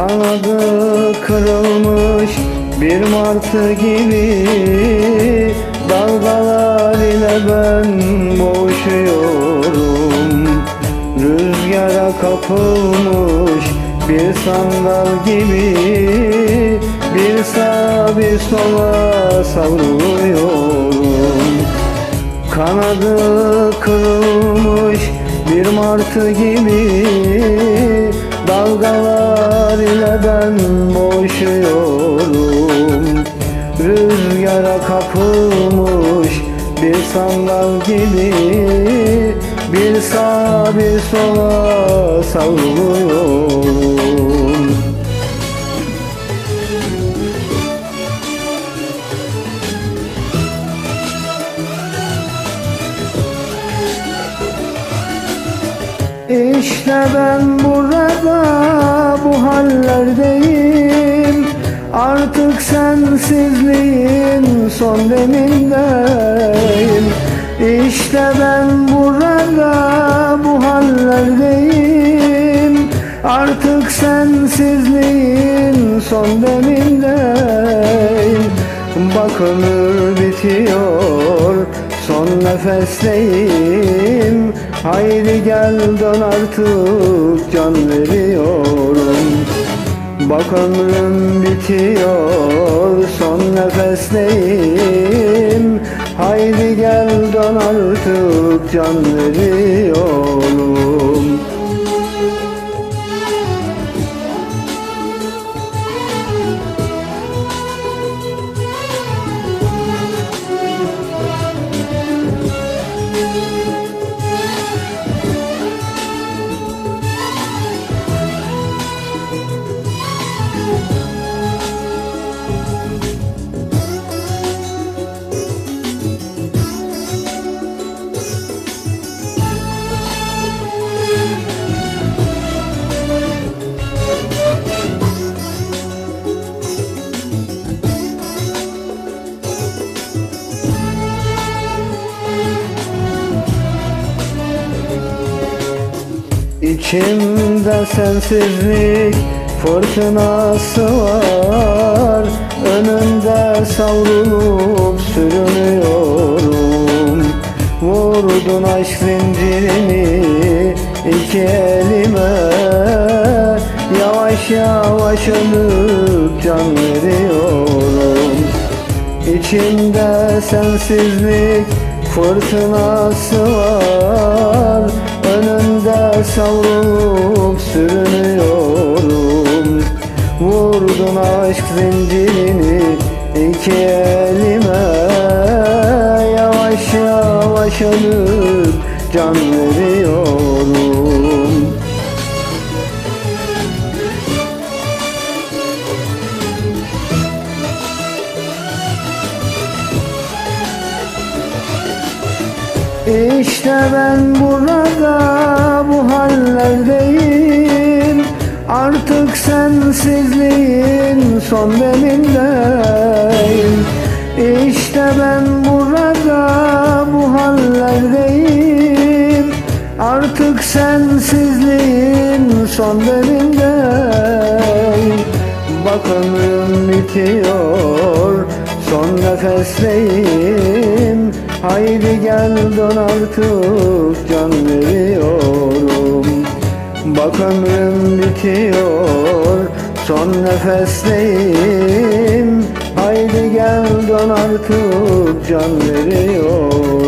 Kanadı kırılmış bir martı gibi. Dalgalar ile ben boğuşuyorum. Rüzgara kapılmış bir sandal gibi. Bir sağa bir sola savruluyorum Kanadı kırılmış bir martı gibi ben boğuşuyorum Rüzgara kapılmış bir sandal gibi Bir sağa bir sola savruluyorum. İşte ben burada bu hallerdeyim Artık sensizliğin son demindeyim İşte ben burada bu hallerdeyim. Artık sensizliğin son demindeyim Bak ömür bitiyor Son nefesteyim. Haydi gel dön artık can veriyorum Bak ömrüm bitiyor son nefesteyim Haydi gel dön artık can veriyorum İçimde sensizlik fırtınası var. Önünde savrulup sürünüyorum. Vurdun aşk zincirini iki elime. Yavaş yavaş ölüp can veriyorum. İçimde sensizlik fırtınası var Önünde savrulup sürünüyorum. Vurdun aşk zincirini iki elime. Yavaş yavaş ölüp can veriyorum. İşte ben burada son demindeyim İşte ben burada bu hallerdeyim Artık sensizliğin son demindeyim Bak ömrüm bitiyor son nefesteyim Haydi gel dön artık can veriyorum. Bak ömrüm bitiyor son nefesteyim Haydi gel dön artık can veriyorum